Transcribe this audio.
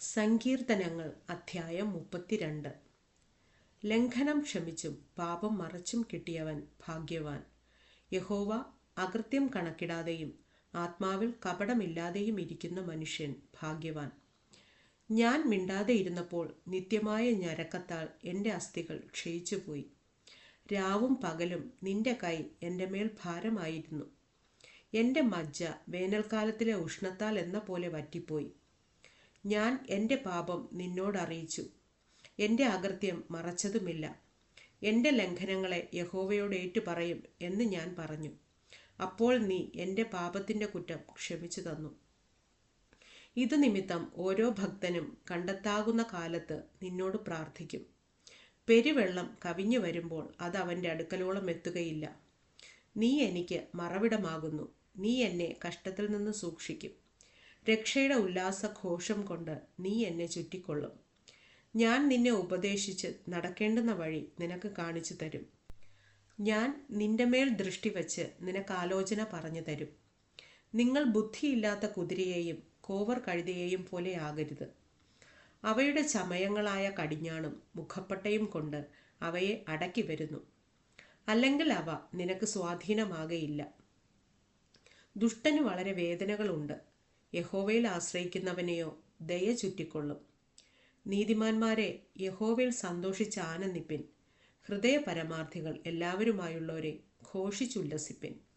സങ്കീർത്തനങ്ങൾ അധ്യായം മുപ്പത്തിരണ്ട്. ലംഘനം ക്ഷമിച്ചും പാപം മറച്ചും കിട്ടിയവൻ ഭാഗ്യവാൻ. യഹോവ അകൃത്യം കണക്കിടാതെയും ആത്മാവിൽ കപടമില്ലാതെയും ഇരിക്കുന്ന മനുഷ്യൻ ഭാഗ്യവാൻ. ഞാൻ മിണ്ടാതെ ഇരുന്നപ്പോൾ നിത്യമായ ഞരക്കത്താൽ എന്റെ അസ്ഥികൾ ക്ഷയിച്ചുപോയി. രാവും പകലും നിന്റെ കൈ എന്റെ മേൽ ഭാരമായിരുന്നു. എന്റെ മജ്ജ വേനൽക്കാലത്തിലെ ഉഷ്ണത്താൽ എന്ന പോലെ വറ്റിപ്പോയി. ഞാൻ എന്റെ പാപം നിന്നോടറിയിച്ചു. എന്റെ അകൃത്യം മറച്ചതുമില്ല. എന്റെ ലംഘനങ്ങളെ യഹോവയോട് ഏറ്റുപറയും എന്ന് ഞാൻ പറഞ്ഞു. അപ്പോൾ നീ എന്റെ പാപത്തിന്റെ കുറ്റം ക്ഷമിച്ചു തന്നു. ഇത് നിമിത്തം ഓരോ ഭക്തനും കണ്ടെത്താകുന്ന കാലത്ത് നിന്നോട് പ്രാർത്ഥിക്കും. പെരുവെള്ളം കവിഞ്ഞു വരുമ്പോൾ അത് അവന്റെ അടുക്കലോളം എത്തുകയില്ല. നീ എനിക്ക് മറവിടമാകുന്നു. നീ എന്നെ കഷ്ടത്തിൽ നിന്ന് സൂക്ഷിക്കും. രക്ഷയുടെ ഉല്ലാസഘോഷം കൊണ്ട് നീ എന്നെ ചുറ്റിക്കൊള്ളും. ഞാൻ നിന്നെ ഉപദേശിച്ച് നടക്കേണ്ടുന്ന വഴി നിനക്ക് കാണിച്ചു തരും. ഞാൻ നിന്റെ മേൽ ദൃഷ്ടി വച്ച് നിനക്ക് ആലോചന പറഞ്ഞു തരും. നിങ്ങൾ ബുദ്ധിയില്ലാത്ത കുതിരയെയും കോവർ കഴുതയെയും പോലെ ആകരുത്. അവയുടെ ചമയങ്ങളായ കടിഞ്ഞാണും മുഖപ്പട്ടയും കൊണ്ട് അവയെ അടക്കി വരുന്നു. അല്ലെങ്കിൽ അവ നിനക്ക് സ്വാധീനമാകയില്ല. ദുഷ്ടന് വളരെ വേദനകളുണ്ട്. യഹോവയിൽ ആശ്രയിക്കുന്നവനെയോ ദയ ചുറ്റിക്കൊള്ളും. നീതിമാന്മാരെ യഹോവയിൽ സന്തോഷിച്ച് ആനന്ദിപ്പിൻ. ഹൃദയ പരമാർത്ഥികൾ എല്ലാവരുമായുള്ളവരെ ഘോഷിച്ചുല്ലസിപ്പിൻ.